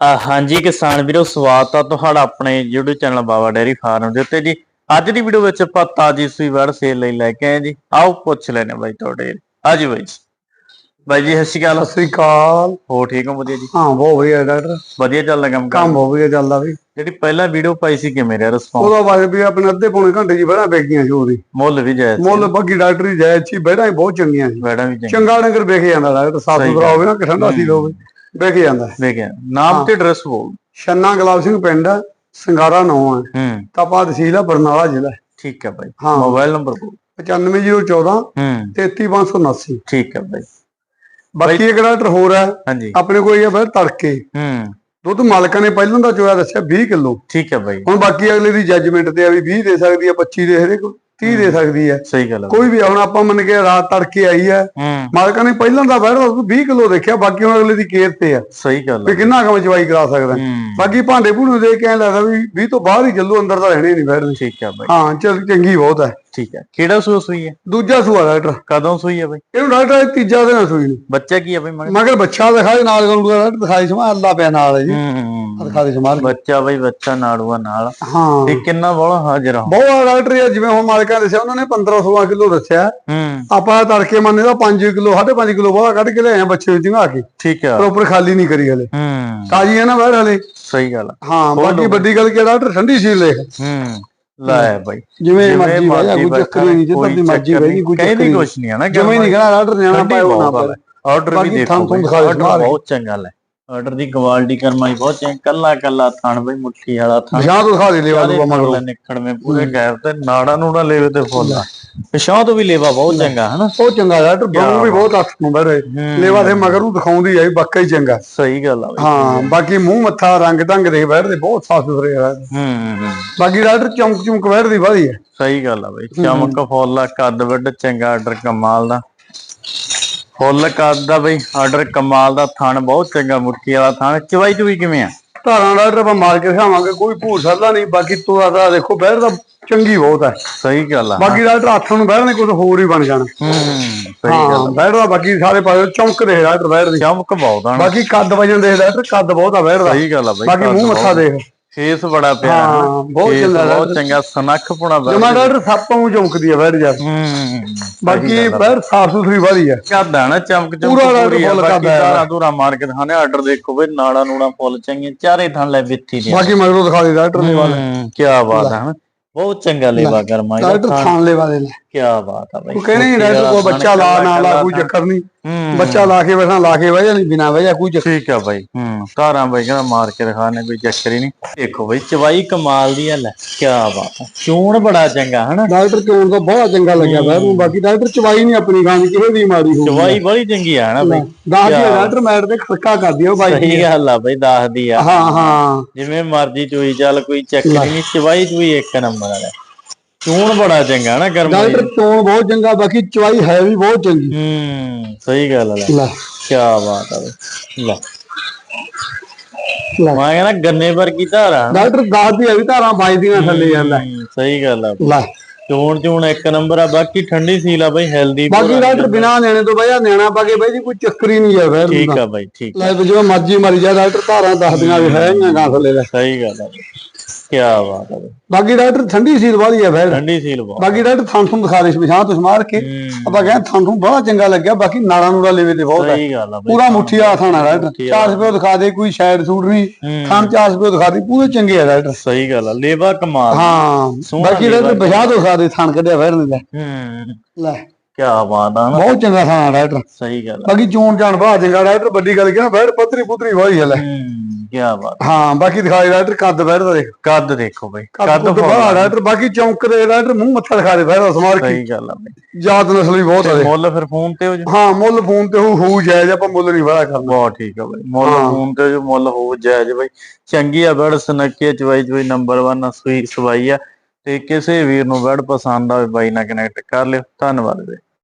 ਆ ਹਾਂਜੀ ਕਿਸਾਨ ਵੀਰੋ ਸਵਾਗਤ ਆ ਤੁਹਾਡਾ ਆਪਣੇ YouTube channel Baba dairy farm ਦੇ ਉੱਤੇ ਜੀ। ਅੱਜ ਦੀ ਵੀਡੀਓ ਵਿੱਚ ਆਪਾਂ ਤਾਜੀ ਸੂਈ ਵੜ ਸੇਲ ਲਈ ਲੈ ਕੇ ਆਏ ਜੀ। ਆਓ ਪੁੱਛ ਲੈਣੇ ਬਾਈ ਤੁਹਾਡੇ। ਹਾਂਜੀ ਬਾਈ। ਜੀ। ਬਾਈ ਜੀ ਸਤਿ ਸ਼੍ਰੀ ਅਕਾਲ ਸਤਿ ਸ੍ਰੀ ਅਕਾਲ। ਹੋ ਠੀਕ ਹੋ? ਵਧੀਆ ਜੀ? ਹਾਂ ਬਹੁਤ ਵਧੀਆ ਡਾਕਟਰ। ਵਧੀਆ ਚੱਲਦਾ ਕੰਮ ਕੰਮ ਬਹੁਤ ਵਧੀਆ ਚੱਲਦਾ ਵੀ। ਜਿਹੜੀ ਪਹਿਲਾਂ ਵੀਡੀਓ ਪਾਈ ਸੀ ਕਿਵੇਂ ਰਿਹਾ ਰਿਸਪੌਂਸ ਉਹਦਾ ਬਾਅਦ ਵੀ ਆਪਣੇ ਅੱਧੇ ਪੌਣੇ ਘੰਟੇ ਜੀ ਬਹਿਣਾ ਵੇਖੀਆਂ ਸੀ ਉਹਦੀ। ਮੁੱਲ ਵੀ ਜਾਇਜ਼ ਮੁੱਲ ਬੱਗੀ ਡਾਕਟਰ ਹੀ ਜਾਇਜ਼ ਸੀ ਹੀ ਬਹੁਤ ਚੰਗੀਆਂ ਸੀ। ਬੈੜਾ ਵੀ ਚੰਗਾ ਡੰਗਰ ਵੇਖ ਜਾਂਦਾ ਡਾਕਟਰ ਸਾਫ਼ ਸੁਥਰਾ ਹੋਵੇ ਨਾ ਕਿ ਠੰਡਾ ਸੀ ਹੋਵੇ। ਵੇਖ ਜਾਂਦਾ ਵੇਖਿਆ ਨਾਮ ਤੇ ਐਡਰੈਸ ਬੋਲ ਛੰਨਾ ਗੁਲਾਬ ਸਿੰਘ ਪਿੰਡ ਸੰਗਾਰਾ ਨੌ ਹੈ। ਹੂੰ। ਤਪਾ ਤਹਿਸੀਲ ਆ ਬਰਨਾਲਾ ਜ਼ਿਲ੍ਹਾ ਠੀਕ ਹੈ ਬਾਈ। ਹਾਂ। ਮੋਬਾਈਲ ਨੰਬਰ ਬੋਲ 95014 ਹੂੰ। 33579 ਠੀਕ ਹੈ ਬਾਈ। ਬਾਕੀ ਇੱਕ ਡਾਕਟਰ ਹੋਰ ਹੈ ਹਾਂਜੀ। ਆਪਣੇ ਕੋਲ ਇਹ ਆ ਫਿਰ ਤੜਕੇ। ਹੂੰ। ਦੁੱਧ ਮਾਲਕਾਂ ਨੇ ਪਹਿਲਾਂ ਦਾ ਚੋਇਆ ਦੱਸਿਆ 20 ਕਿਲੋ। ਠੀਕ ਹੈ ਬਾਈ। ਹੁਣ ਬਾਕੀ ਅਗਲੇ ਦੀ ਜੱਜਮੈਂਟ ਤੇ ਆ ਵੀ 20 ਦੇ ਸਕਦੀ ਆ 25 ਦੇ ਹਰੇਕ। 30 ਦੇ ਸਕਦੀ ਹੈ। ਸਹੀ ਗੱਲ ਹੈ ਕੋਈ ਵੀ ਹੁਣ ਆਪਾਂ ਮੰਨ ਕੇ ਰਾਤ ਤੜਕੇ ਆਈ ਹੈ ਮਾਲਕਾਂ ਨੇ ਪਹਿਲਾਂ ਦਾ ਬੈਠਦਾ 20 ਕਿਲੋ ਦੇਖਿਆ ਬਾਕੀ ਹੁਣ ਅਗਲੇ ਦੀ ਕੇਅਰ ਤੇ ਆ। ਸਹੀ ਗੱਲ ਵੀ ਹੈ ਕਿੰਨਾ ਕੰਮ ਚਵਾਈ ਕਰਾ ਸਕਦਾ ਬਾਕੀ ਭਾਂਡੇ ਭੂਣੇ ਦੇ ਕੇ ਐਂ ਲੱਗਦਾ ਵੀ 20 ਤੋਂ ਬਾਹਰ ਹੀ ਚੱਲੂ ਅੰਦਰ ਤਾਂ ਰਹਿਣੇ ਨਹੀਂ ਬੈਠਦੇ ਠੀਕ ਹੈ ਬਾਈ। ਹਾਂ ਚਲ ਚੰਗੀ ਬਹੁਤ ਹੈ। ਠੀਕ ਹੈ। ਕਿਹੜਾ ਸੂਆ ਸੂਈ ਹੈ? ਦੂਜਾ ਸੂਆ ਡਾਕਟਰ। ਕਦੋਂ ਸੂਈ ਹੈ ਬਾਈ? ਇਹਨੂੰ ਡਾਕਟਰ ਇਹ ਤੀਜਾ ਦਿਨ ਸੂਈ ਨੂੰ। ਬੱਚਾ ਕੀ ਹੈ ਬਾਈ ਮਗਰ ਮਗਰ ਬੱਚਾ ਦਿਖਾਏ ਨਾਲ ਡਾਕਟਰ ਦਿਖਾਈ ਸਮਾ ਅੱਲਾ ਪਿਆ ਨਾਲ ਹੈ ਜੀ। ਹੂੰ ਦਿਖਾ ਦੇ ਸਮਾਰ ਬੱਚਾ ਬਾਈ ਬੱਚਾ ਨਾੜੂਆ ਨਾਲ। ਹਾਂ। ਤੇ ਕਿੰਨਾ ਬੋਲਾ ਹਾਜ਼ਰ ਆ ਬਹੁਤ ਡਾਕਟਰ ਇਹ ਜਿਵੇਂ ਹੁਣ ਮਾਲਕਾਂ ਦੱਸਿਆ ਉਹਨਾਂ ਨੇ 15 16 ਕਿਲੋ ਦੱਸਿਆ। ਹੂੰ। ਆਪਾਂ ਤੜਕੇ ਮੰਨੇ ਦਾ 5 ਕਿਲੋ 5.5 ਕਿਲੋ ਬਾਹਰ ਕੱਢ ਕੇ ਲਿਆਏ ਬੱਚੇ ਵਿੱਚ ਆ ਕੇ। ਠੀਕ ਹੈ ਪ੍ਰੋਪਰ ਖਾਲੀ ਨਹੀਂ ਕਰੀ ਹਲੇ। ਹੂੰ। ਤਾਜੀ ਹੈ ਨਾ ਬਾਹਰ ਹਲੇ। ਸਹੀ ਗੱਲ। ਹਾਂ ਬਾਕੀ ਵੱਡੀ ਗੱਲ ਕੀ ਡਾਕਟਰ ਠੰਡੀ ਸੀ ਲੈ ਹੂੰ। ਲੈ ਬਾਈ। ਜਿਵੇਂ ਮਰਜ਼ੀ ਵਾਇਆ ਕੋਈ ਚੱਕਰ ਨਹੀਂ ਜਿੱਦਾਂ ਦੀ ਮਰਜ਼ੀ ਹੋਏਗੀ ਕੋਈ ਚੱਕਰ ਨਹੀਂ ਕੁਛ ਨਹੀਂ ਹੈ ਨਾ ਜਿਵੇਂ ਨਹੀਂ ਕਹਣਾ ਡਾਕਟਰ ਨਿਆਣਾ ਉਹ ਨਾ ਆਰਡਰ ਵੀ ਦੇਖੋ। ਬਹੁਤ ਚੰਗਾ ਲੈ। ਆਰਡਰ ਦੀ ਕੁਆਲਿਟੀ ਕਰਮਾਈ ਬਹੁਤ ਚੰਗਾ ਕੱਲਾ ਕੱਲਾ ਥਣ ਬਈ ਮੁੱਠੀ ਵਾਲਾ ਥਣ। ਜਾਂ ਤੋਂ ਦਿਖਾ ਦੇ ਲੈ ਸਾਰੇ ਵਾਲੂ ਮਗਰੋਂ ਫੁੱਲ ਨਿਕੜ ਮੇ ਪੂਰੇ ਗੈਪ ਤੇ ਨਾੜਾ ਨੂੜਾ ਲੈਵੇ ਤੇ ਫੁੱਲ ਪਿਛਾਂ ਤੋਂ ਵੀ ਲੇਵਾ ਬਹੁਤ ਚੰਗਾ ਹਨਾ? ਉਹ ਚੰਗਾ ਡਾਕਟਰ ਬੰਨੂ ਵੀ ਬਹੁਤ ਅੱਖ ਨੂੰ ਬੜੇ ਲੇਵਾ ਦੇ ਮਗਰ ਨੂੰ ਦਿਖਾਉਂਦੀ ਆਈ ਬੱਕਾ ਹੀ ਚੰਗਾ। ਸਹੀ ਗੱਲ ਆ ਹਾਂ ਬਾਕੀ ਮੂੰਹ ਮੱਥਾ ਰੰਗ ਢੰਗ ਦੇ ਬੈਠਦੇ ਬਹੁਤ ਸਾਫ਼ ਸੁਥਰੇ ਆ। ਹੂੰ ਹੂੰ ਬਾਕੀ ਡਾਕਟਰ ਚੌਂਕ ਚੌਂਕ ਬੈਠਦੀ ਵਾਦੀ ਹੈ। ਸਹੀ ਗੱਲ ਆ ਬਈ। ਚਮਕ ਫੁੱਲ ਕੱਦ ਵੱਡ ਚੰਗਾ ਆਰਡਰ ਕਮਾਲ ਦਾ। ਫੁੱਲ ਕੱਦ ਦਾ ਬਈ ਆਰਡਰ ਕਮਾਲ ਦਾ। ਥਣ ਬਹੁਤ ਚੰਗਾ ਮੁੱਠੀ ਵਾਲਾ ਥਣ। ਚਵਾਈ ਚੁਈ ਕਿਵੇਂ ਆ? ਧਾਰਾਂ ਡਾਕਟਰ ਆਪਾਂ ਮਾਰ ਕੇ ਖਾਵਾਂਗੇ ਕੋਈ ਭੂਰ ਸਰਦਾ ਨਹੀਂ ਬਾਕੀ ਤੋਰਾ ਦਾ ਦੇਖੋ ਬੈਠਦਾ ਚੰਗੀ ਬਹੁਤ ਹੈ। ਸਹੀ ਗੱਲ ਆ। ਬਾਕੀ ਡਾਕਟਰ ਹੱਥ ਨੂੰ ਬੈਠਣੇ ਕੁਝ ਹੋਰ ਹੀ ਬਣ ਜਾਣਾ। ਹੂੰ ਸਹੀ ਗੱਲ ਹਾਂ ਬੈਠਦਾ ਬਾਕੀ ਸਾਰੇ ਪਾਸੇ ਚੌਂਕਦੇ ਡਾਕਟਰ ਬੈਠਦੇ ਚਮਕ ਬਹੁਤ ਆ ਨਾ। ਬਾਕੀ ਕੱਦ ਵਜਨ ਦੇ ਡਾਕਟਰ ਕੱਦ ਬਹੁਤ ਆ ਬੈਠਦਾ ਸਹੀ ਗੱਲ ਆ ਬਈ ਬਾਕੀ ਮੂੰਹ ਮੱਥਾ ਦੇਖ। ਫੇਸ ਬੜਾ ਪਿਆ। ਹਾਂ, ਬਹੁਤ Face ਚੰਗਾ ਬਹੁਤ ਚੰਗਾ ਸਨੱਖ ਪੁਣਾ ਬੈ ਜਮਾ ਡਾਕਟਰ ਸੱਪ ਨੂੰ ਚੌਂਕਦੀ ਆ ਬੈਠ ਜਾ। ਹੂੰ ਬਾਕੀ ਬੈਠ ਸਾਫ਼ ਸੁਥਰੀ ਵਾਲੀ ਆ। ਕਰਦਾ ਨਾ ਚਮਕ ਚਮਕ ਪੂਰਾ ਰੰਗ ਪੂਰੀ ਆ ਫੁੱਲ ਬਾਕੀ ਕਰਦਾ ਹੈ। ਸਾਰਾ ਦੂਰਾ ਮਾਰ ਕੇ ਦਿਖਾਣੇ ਆਰਡਰ ਦੇਖੋ ਬਈ ਨਾੜਾ ਨੂੜਾ ਫੁੱਲ ਚੰਗੀਆਂ ਚਾਰੇ ਥਣ ਲੈ ਵਿੱਥੀ ਦੀਆਂ। ਬਾਕੀ ਮਗਰੋਂ ਦਿਖਾ ਦੇ ਡਾਕਟਰ ਨੇ ਵਾਲੇ ਕੀ ਬਾਤ ਹੈ ਹਨਾ? ਬਹੁਤ ਚੰਗਾ ਲੇਵਾ ਕਰਮਾ ਡਾਕਟਰ ਖਾਣ ਲੈ ਵਾਲੇ ਨੇ ਕੀ ਬਾਤ ਆ ਬਈ। ਉਹ ਕਹਿੰਦੇ ਨਹੀਂ ਡਾਕਟਰ ਕੋਈ ਬੱਚਾ ਲਾ ਨਾ ਲਾ ਕੋਈ ਚੱਕਰ ਨਹੀਂ। ਬੱਚਾ ਲਾ ਕੇ ਬੈਠਾ ਲਾ ਕੇ ਵਜਾ ਨਹੀਂ ਬਿਨਾ ਵਜਾ ਕੋਈ ਚੱਕਰ ਠੀਕ ਆ ਬਾਈ। ਹੂੰ। ਧਾਰਾਂ ਬਾਈ ਕਹਿੰਦਾ ਮਾਰ ਕੇ ਦਿਖਾਣੇ ਕੋਈ ਚੱਕਰ ਹੀ ਨਹੀਂ ਦੇਖੋ ਬਾਈ ਚਵਾਈ ਕਮਾਲ ਦੀ ਆ ਲੈ ਕੀ ਬਾਤ ਆ। ਚੂਣ ਬੜਾ ਚੰਗਾ ਹਨਾ? ਡਾਕਟਰ ਚੋਣ ਦਾ ਬਹੁਤ ਚੰਗਾ ਲੱਗਿਆ ਬੈਠ ਨੂੰ ਬਾਕੀ ਡਾਕਟਰ ਚਵਾਈ ਨਹੀਂ ਆਪਣੀ ਖਾਣ ਦੀ ਕਿਸੇ ਦੀ ਮਾੜੀ ਹੋਊਗੀ ਚਵਾਈ ਬੜੀ ਚੰਗੀ ਆ ਹਨਾ ਬਾਈ? ਦੱਸ ਦਿਓ ਡਾਕਟਰ ਮੈਟ ਤੇ ਖੜਕਾ ਕਰ ਦਿਓ ਬਾਈ। ਸਹੀ ਗੱਲ ਆ ਬਈ ਦੱਸਦੀ ਆ। ਹਾਂ ਹਾਂ। ਜਿਵੇਂ ਮਰਜ਼ੀ ਚੋਈ ਚੱਲ ਕੋਈ ਚੱਕਰ ਹੀ ਨਹੀਂ ਚਵਾਈ ਚੂਈ ਇੱਕ ਨੰਬਰ ਆ ਚੂਣ ਬੜਾ ਚੰਗਾ ਨਾ ਕਰਮ ਡਾਕਟਰ ਚੋਣ ਬਹੁਤ ਚੰਗਾ ਬਾਕੀ ਚਵਾਈ ਹੈ ਵੀ ਬਹੁਤ ਚੰਗੀ। ਹੂੰ ਸਹੀ ਗੱਲ ਆ ਲੈ। ਕੀ ਬਾਤ ਆ ਬਈ। ਲੈ। ਮੈਂ ਕਹਿੰਦਾ ਗੰਨੇ ਵਰਗੀ ਧਾਰਾ। ਡਾਕਟਰ ਦੱਸਦੀ ਆ ਵੀ ਧਾਰਾਂ ਵੱਜਦੀਆਂ ਥੱਲੇ ਜਾਂਦਾ। ਹੂੰ, ਸਹੀ ਗੱਲ ਆ ਲੈ। ਚੋਣ ਚੂਣ ਇੱਕ ਨੰਬਰ ਆ ਬਾਕੀ ਠੰਡੀ ਸੀਲ ਆ ਬਈ ਹੈਲਦੀ ਬਾਕੀ ਡਾਕਟਰ ਬਿਨਾ ਨਿਆਣੇ ਤੋਂ ਬਈਆ ਨਿਆਣਾ ਪਾ ਕੇ ਬਈ ਜੀ ਕੋਈ ਚੱਕਰ ਹੀ ਨਹੀਂ ਹੈ ਫੇਰ ਠੀਕ ਆ ਬਾਈ ਠੀਕ ਲੈ ਜਿਵੇਂ ਮਰਜ਼ੀ ਮਰੀ ਜਾ ਡਾਕਟਰ ਧਾਰਾਂ ਦੱਸਦੀਆਂ ਵੀ ਹੈ ਗਾਂ ਥੱਲੇ ਲੈ। ਸਹੀ ਗੱਲ ਆ ਕੀ ਬਾਤ ਬਈ ਬਾਕੀ ਡਾਕਟਰ ਠੰਡੀ ਸੀਲ ਵਾਲੀ ਹੈ ਫੇਰ। ਠੰਡੀ ਸੀਲ ਬਹੁਤ। ਬਾਕੀ ਡਾਕਟਰ ਥਾਂ ਥੂੰ ਦਿਖਾ ਦੇ ਪਿਛਾਂ ਤੋਂ ਸਮਾਰ ਕੇ। ਹੂੰ, ਆਪਾਂ ਕਹਿੰਦੇ ਥਾਂ ਥੂੰ ਬੜਾ ਚੰਗਾ ਲੱਗਿਆ ਬਾਕੀ ਨਾੜਾ ਨੂੜਾ ਲੈਵੇ ਤੇ ਬਹੁਤ ਹੈ। ਸਹੀ ਗੱਲ ਆ ਬਈ। ਪੂਰਾ ਮੁੱਠੀ ਆ ਥਾਣਾ ਡਾਕਟਰ। ਮੁੱਠੀ 4 ਰੁਪਏ ਦਿਖਾ ਦੇ ਕੋਈ ਸ਼ਾਇਦ ਸੂਟ ਨਹੀਂ। ਹੂੰ, ਖਾਣ 4 ਰੁਪਏ ਦਿਖਾ ਦੇ ਪੂਰੇ ਚੰਗੇ ਆ ਡਾਕਟਰ। ਸਹੀ ਗੱਲ ਆ ਲੇਵਾ ਕਮਾਲ। ਹਾਂ ਬਾਕੀ ਡਾਕਟਰ ਬਿਸ਼ਾ ਦਿਖਾ ਦੇ ਥਾਣ ਕੱਢਿਆ ਫੇਰ ਨਹੀਂ ਲੈ ਹੂੰ। ਲੈ। ਕੀ ਬਾਤ ਆ ਨਾ। ਬਹੁਤ ਚੰਗਾ ਥਾਣਾ ਡਾਕਟਰ। ਸਹੀ ਗੱਲ ਆ। ਬਾਕੀ ਚੋਣ ਜਾਣ ਬਾਹਰ ਚੰਗਾ ਡਾਕਟਰ ਵੱਡੀ ਗੱਲ ਕਿ ਨਾ ਫੇਰ ਪੱਤਰੀ ਪੁੱਤਰੀ ਵਾਹੀ ਹੈ ਲੈ ਹੂੰ ਕੀ ਬਾਤ ਹਾਂ ਬਾਕੀ ਦਿਖਾਏ ਡਾਕਟਰ ਕੱਦ ਫੇਰ ਦਾ ਦੇਖ। ਕੱਦ ਦੇਖੋ ਬਈ ਕੱਦ ਕੱਦ ਬਾਹਰ ਡਾਕਟਰ ਬਾਕੀ ਚੌਂਕ ਦੇ ਡਾਕਟਰ ਮੂੰਹ ਮੱਥਾ ਦਿਖਾ ਦੇ ਫੇਰ ਸਮਾਰ ਕੇ। ਸਹੀ ਗੱਲ ਆ ਬਈ। ਜਾਤ ਨਸਲ ਵੀ ਬਹੁਤ ਆ ਤੇ। ਮੁੱਲ ਫਿਰ ਫੋਨ ਤੇ ਹੋ ਜਾ। ਹਾਂ ਮੁੱਲ ਫੋਨ ਤੇ ਹੂ ਹੂ ਜਾਇਜ਼ ਆਪਾਂ ਮੁੱਲ ਨਹੀਂ ਵਾਲਾ ਕਰਨਾ। ਬਹੁਤ ਠੀਕ ਆ ਬਈ ਮੁੱਲ ਹਾਂ। ਫੋਨ ਤੇ ਜੋ ਮੁੱਲ ਹੋ ਜਾਇਜ਼ ਬਈ। ਚੰਗੀ ਆ ਬੜ ਸਨੱਕੀ ਚਵਾਈ ਚਵਾਈ ਨੰਬਰ 1 ਸੂਈ ਸਵਾਈ ਆ। ਤੇ ਕਿਸੇ ਵੀਰ ਨੂੰ ਬੜ ਪਸੰਦ ਆਵੇ ਬਾਈ ਨਾਲ ਕਨੈਕਟ ਕਰ ਲਿਓ। ਧੰਨਵਾਦ ਬਈ।